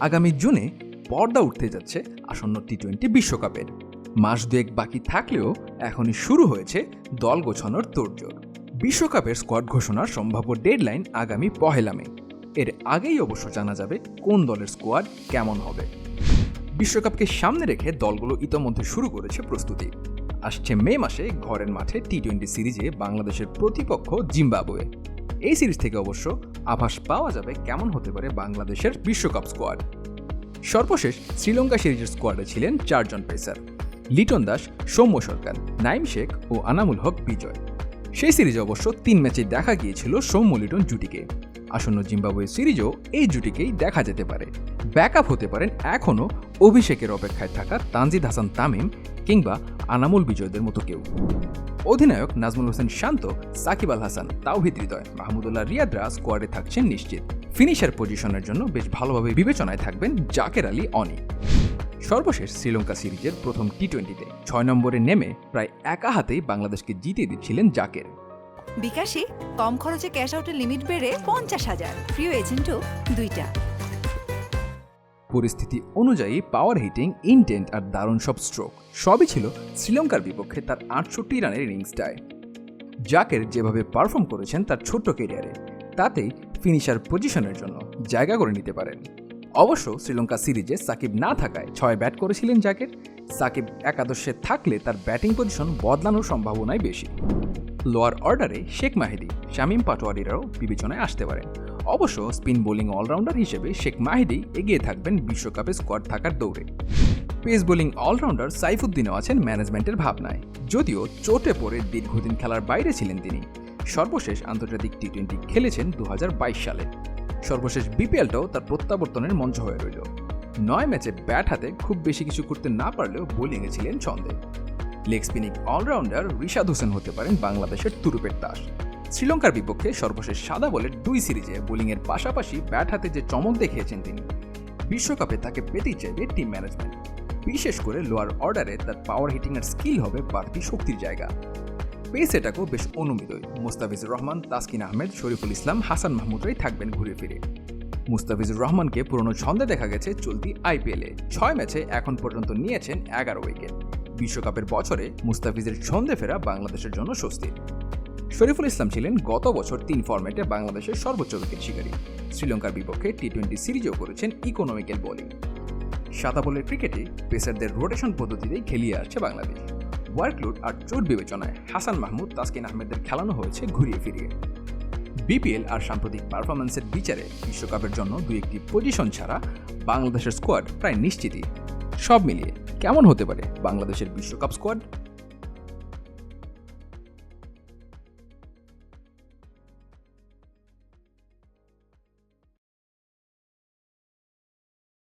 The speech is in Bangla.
আগামী জুনে পর্দা উঠতে যাচ্ছে আসন্ন টি টোয়েন্টি বিশ্বকাপের। মাস দুয়েক বাকি থাকলেও এখনই শুরু হয়েছে দল গোছানোর তোড়জোড়। বিশ্বকাপের স্কোয়াড ঘোষণার সম্ভাব্য ডেডলাইন আগামী পহেলা মে। এর আগেই অবশ্য জানা যাবে কোন দলের স্কোয়াড কেমন হবে। বিশ্বকাপকে সামনে রেখে দলগুলো ইতোমধ্যে শুরু করেছে প্রস্তুতি। আসছে মে মাসে ঘরের মাঠে টি টোয়েন্টি সিরিজে বাংলাদেশের প্রতিপক্ষ জিম্বাবুয়ে। এই সিরিজ থেকে অবশ্য আভাস পাওয়া যাবে কেমন হতে পারে বাংলাদেশের বিশ্বকাপ স্কোয়াড। সর্বশেষ শ্রীলঙ্কা সিরিজের স্কোয়াডে ছিলেন চারজন পেসার, লিটন দাস, সৌম্য সরকার, নাইম শেখ ও আনামুল হক বিজয়। সেই সিরিজে অবশ্য তিন ম্যাচে দেখা গিয়েছিল সৌম্য লিটন জুটিকে। আসন্ন জিম্বাবুয়ে সিরিজও এই জুটিকেই দেখা যেতে পারে। ব্যাকআপ হতে পারেন এখনও অভিষেকের অপেক্ষায় থাকা তানজিদ হাসান তামিম কিংবা আনামুল বিজয়দের মতো কেউ। অধিনায়ক নাজমুল হোসেন শান্ত, সাকিব আল হাসান, তাওহিদ হৃদয়, মাহমুদুল্লাহ রিয়াদরা স্কোয়াডে থাকছেন নিশ্চিত। ফিনিশার পজিশনের জন্য বেশ ভালোভাবে বিবেচনায় থাকবেন জাকের আলী অনি। সর্বশেষ শ্রীলঙ্কা সিরিজের প্রথম টি টোয়েন্টিতে ছয় নম্বরে নেমে প্রায় একা হাতেই বাংলাদেশকে জিতিয়ে দিচ্ছিলেন জাকের। বিকাশে কম খরচে ক্যাশ আউটের লিমিট বেড়ে পঞ্চাশ হাজার। প্রিয় এজেন্টও দুইটা। পরিস্থিতি অনুযায়ী পাওয়ার হিটিং ইনটেন্ট আর দারুণ সব স্ট্রোক সবই ছিল শ্রীলঙ্কার বিপক্ষে তার আটষট্টি রানের ইনিংসটায় জাকের যেভাবে পারফর্ম করেছেন তার ছোট্ট কেরিয়ারে তাতেই ফিনিশার পজিশনের জন্য জায়গা করে নিতে পারেন। অবশ্য শ্রীলঙ্কা সিরিজে সাকিব না থাকায় ছয় ব্যাট করেছিলেন জাকের। সাকিব একাদশে থাকলে তার ব্যাটিং পজিশন বদলানোর সম্ভাবনাই বেশি। লোয়ার অর্ডারে শেখ মাহিদি, শামীম পাটোয়ারিরাও বিবেচনায় আসতে পারেন। অবশ্য স্পিন বোলিং অলরাউন্ডার হিসেবে শেখ মাহিদি এগিয়ে থাকবেন বিশ্বকাপে স্কোয়াড থাকার দৌড়ে। পেস বোলিং অলরাউন্ডার সাইফুদ্দিনও আছেন ম্যানেজমেন্টের ভাবনায়। যদিও চোটে পড়ে দীর্ঘদিন খেলার বাইরে ছিলেন তিনি। সর্বশেষ আন্তর্জাতিক টি টোয়েন্টি খেলেছেন দুহাজার বাইশ সালে। সর্বশেষ বিপিএলটাও তার প্রত্যাবর্তনের মঞ্চ হয়ে রইল। নয় ম্যাচে ব্যাট হাতে খুব বেশি কিছু করতে না পারলেও বোলিংয়ে ছিলেন ছন্দে। Leg spinning allrounder Rishad Hossain হতে পারেন বাংলাদেশের তুরুপের তাস। শ্রীলঙ্কার বিপক্ষে সর্বশেষ সাদা বলের দুই সিরিজে বোলিংয়ের পাশাপাশি ব্যাট হাতে যে চমক দেখিয়েছেন তিনি, বিশ্বকাপে তাকে পেতেই চাইবে টিম ম্যানেজমেন্ট। বিশেষ করে লোয়ার অর্ডারে তার পাওয়ার হিটিংয়ের স্কিল হবে বাড়তি শক্তির জায়গা। পেস এটাকেও বেশ অনুমিতই। মুস্তাফিজুর রহমান, তাসকিন আহমেদ, শরীফুল ইসলাম, হাসান মাহমুদরাই থাকবেন ঘুরে ফিরে। মুস্তাফিজুর রহমানকে পুরনো ছন্দে দেখা গেছে চলতি আইপিএলে ছয় ম্যাচে এখন পর্যন্ত নিয়েছেন এগারো উইকেট। বিশ্বকাপের বছরে মুস্তাফিজের ছন্দে ফেরা বাংলাদেশের জন্য স্বস্তি। শরীফুল ইসলাম ছিলেন গত বছর তিন ফরম্যাটে বাংলাদেশের সর্বোচ্চ উইকেট শিকারী। শ্রীলঙ্কার বিপক্ষে টি টোয়েন্টি সিরিজেও করেছেন ইকোনমিক্যাল বোলিং সাদা বলের ক্রিকেটে পেসারদের রোটেশন পদ্ধতিতেই খেলিয়ে আসছে বাংলাদেশ। ওয়ার্কলোড আর চোট বিবেচনায় হাসান মাহমুদ, তাসকিন আহমেদের খেলানো হয়েছে ঘুরিয়ে ফিরিয়ে। বিপিএল আর সাম্প্রতিক পারফরমেন্সের বিচারে বিশ্বকাপের জন্য দুই একটি পজিশন ছাড়া বাংলাদেশের স্কোয়াড প্রায় নিশ্চিতই। সব মিলিয়ে কেমন হতে পারে বাংলাদেশের বিশ্বকাপ স্কোয়াড